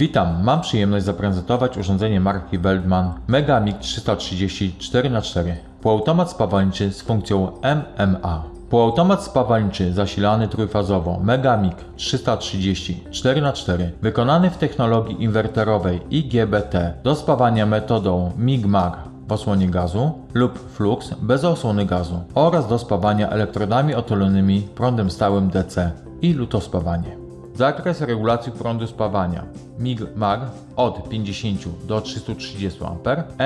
Witam, mam przyjemność zaprezentować urządzenie marki Weltman Megamig 330 4x4. Półautomat spawalniczy z funkcją MMA. Półautomat spawalniczy zasilany trójfazowo Megamig 330 4x4 wykonany w technologii inwerterowej IGBT do spawania metodą MIG-MAG w osłonie gazu lub flux bez osłony gazu oraz do spawania elektrodami otulonymi prądem stałym DC i lutospawanie. Zakres regulacji prądu spawania MIG-MAG od 50 do 330 A,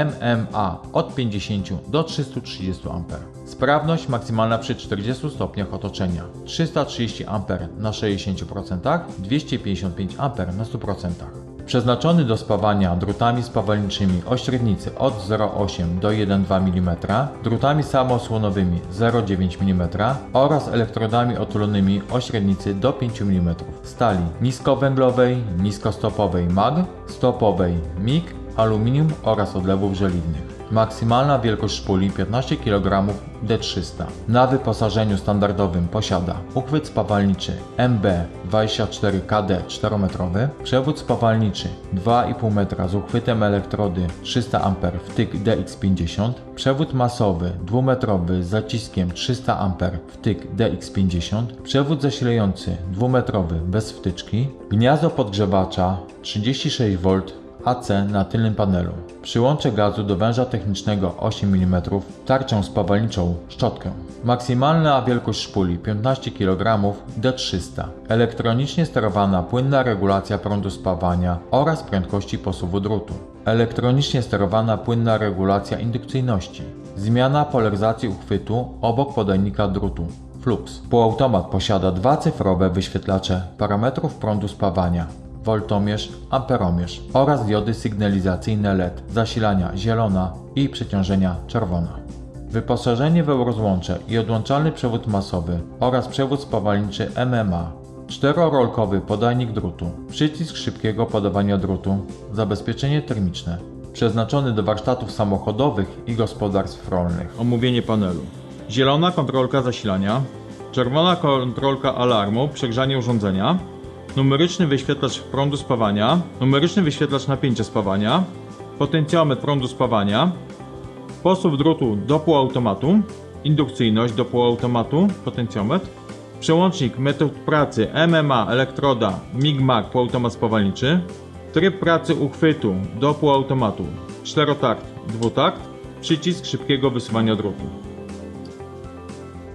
MMA od 50 do 330 A. Sprawność maksymalna przy 40 stopniach otoczenia 330 A na 60%, 255 A na 100%. Przeznaczony do spawania drutami spawalniczymi o średnicy od 0,8 do 1,2 mm, drutami samoosłonowymi 0,9 mm oraz elektrodami otulonymi o średnicy do 5 mm, stali niskowęglowej, niskostopowej MAG, stopowej MIG, aluminium oraz odlewów żeliwnych. Maksymalna wielkość szpuli 15 kg D300. Na wyposażeniu standardowym posiada uchwyt spawalniczy MB24KD 4-metrowy, przewód spawalniczy 2,5 metra z uchwytem elektrody 300 A wtyk DX50, przewód masowy 2-metrowy z zaciskiem 300 A wtyk DX50, przewód zasilający 2-metrowy bez wtyczki, gniazdo podgrzewacza 36V AC na tylnym panelu, przyłącze gazu do węża technicznego 8 mm, tarczę spawalniczą, szczotkę. Maksymalna wielkość szpuli 15 kg D300, elektronicznie sterowana płynna regulacja prądu spawania oraz prędkości posuwu drutu, elektronicznie sterowana płynna regulacja indukcyjności, zmiana polaryzacji uchwytu obok podajnika drutu. Flux. Półautomat posiada dwa cyfrowe wyświetlacze parametrów prądu spawania, woltomierz, amperomierz oraz diody sygnalizacyjne LED zasilania zielona i przeciążenia czerwona. Wyposażenie w eurozłącze i odłączalny przewód masowy oraz przewód spawalniczy MMA. Czterorolkowy podajnik drutu, przycisk szybkiego podawania drutu, zabezpieczenie termiczne, przeznaczony do warsztatów samochodowych i gospodarstw rolnych. Omówienie panelu. Zielona kontrolka zasilania, czerwona kontrolka alarmu, przegrzanie urządzenia, numeryczny wyświetlacz prądu spawania, numeryczny wyświetlacz napięcia spawania, potencjometr prądu spawania, sposób drutu do półautomatu, indukcyjność do półautomatu, potencjometr, przełącznik metod pracy MMA, elektroda, MIG-MAG, półautomat spawalniczy, tryb pracy uchwytu do półautomatu, czterotakt, dwutakt, przycisk szybkiego wysuwania drutu.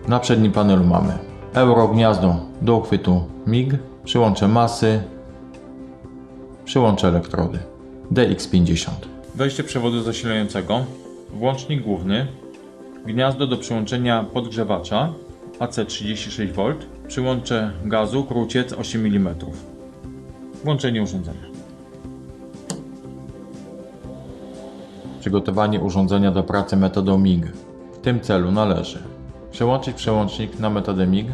Na przednim panelu mamy euro gniazdo do uchwytu MIG, przyłącze masy, przyłącze elektrody DX50. Wejście przewodu zasilającego, włącznik główny, gniazdo do przyłączenia podgrzewacza AC36V, przyłącze gazu, kruciec 8 mm. Włączenie urządzenia. Przygotowanie urządzenia do pracy metodą MIG. W tym celu należy przełączyć przełącznik na metodę MIG.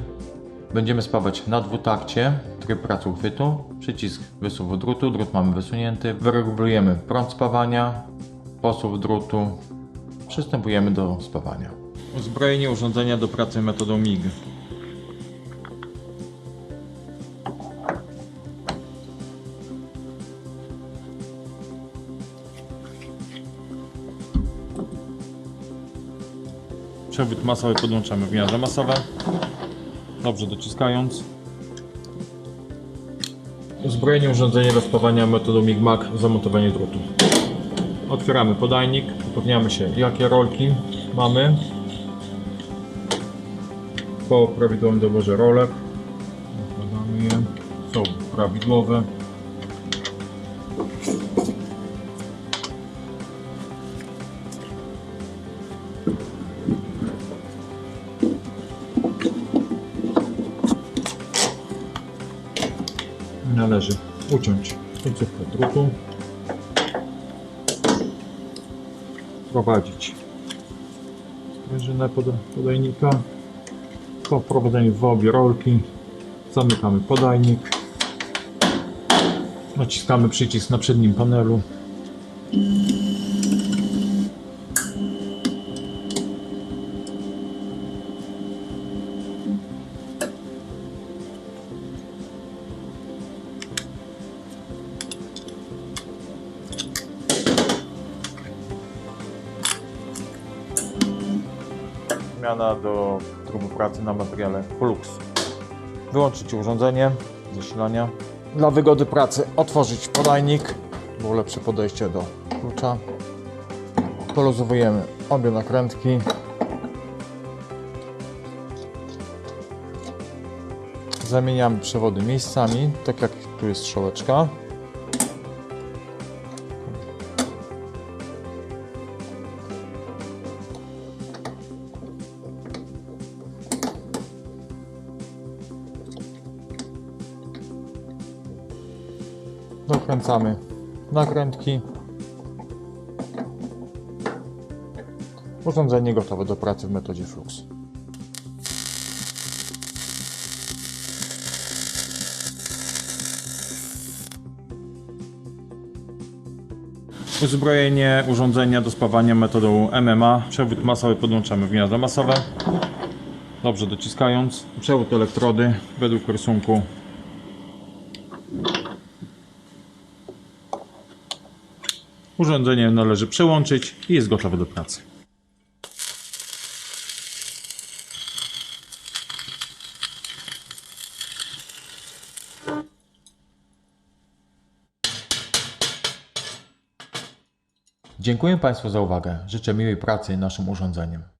Będziemy spawać na dwutakcie, tryb pracy uchwytu, przycisk wysuwu drutu, drut mamy wysunięty. Wyregulujemy prąd spawania, posuw drutu. Przystępujemy do spawania. Uzbrojenie urządzenia do pracy metodą MIG. Przewód masowy podłączamy w gniazdo masowe. Dobrze dociskając. Uzbrojenie urządzenia do spawania metodą MIG-MAG zamontowanie drutu. Otwieramy podajnik, upewniamy się jakie rolki mamy. Po prawidłowym doborze rolek. Nakładamy je. Są prawidłowe. Należy uciąć końcówkę drutu. Prowadzić sprężynę pod, podajnika. Po wprowadzeniu w obie rolki zamykamy podajnik. Naciskamy przycisk na przednim panelu. Przemiana do trybu pracy na materiale Flux. Wyłączyć urządzenie zasilania. Dla wygody pracy otworzyć podajnik. Było lepsze podejście do klucza. Poluzowujemy obie nakrętki. Zamieniamy przewody miejscami, tak jak tu jest strzałeczka. Dokręcamy nakrętki. Urządzenie gotowe do pracy w metodzie Flux. Uzbrojenie urządzenia do spawania metodą MMA. Przewód masowy podłączamy w gniazdo masowe. Dobrze dociskając. Przewód elektrody według rysunku. Urządzenie należy przełączyć i jest gotowe do pracy. Dziękuję Państwu za uwagę. Życzę miłej pracy naszym urządzeniem.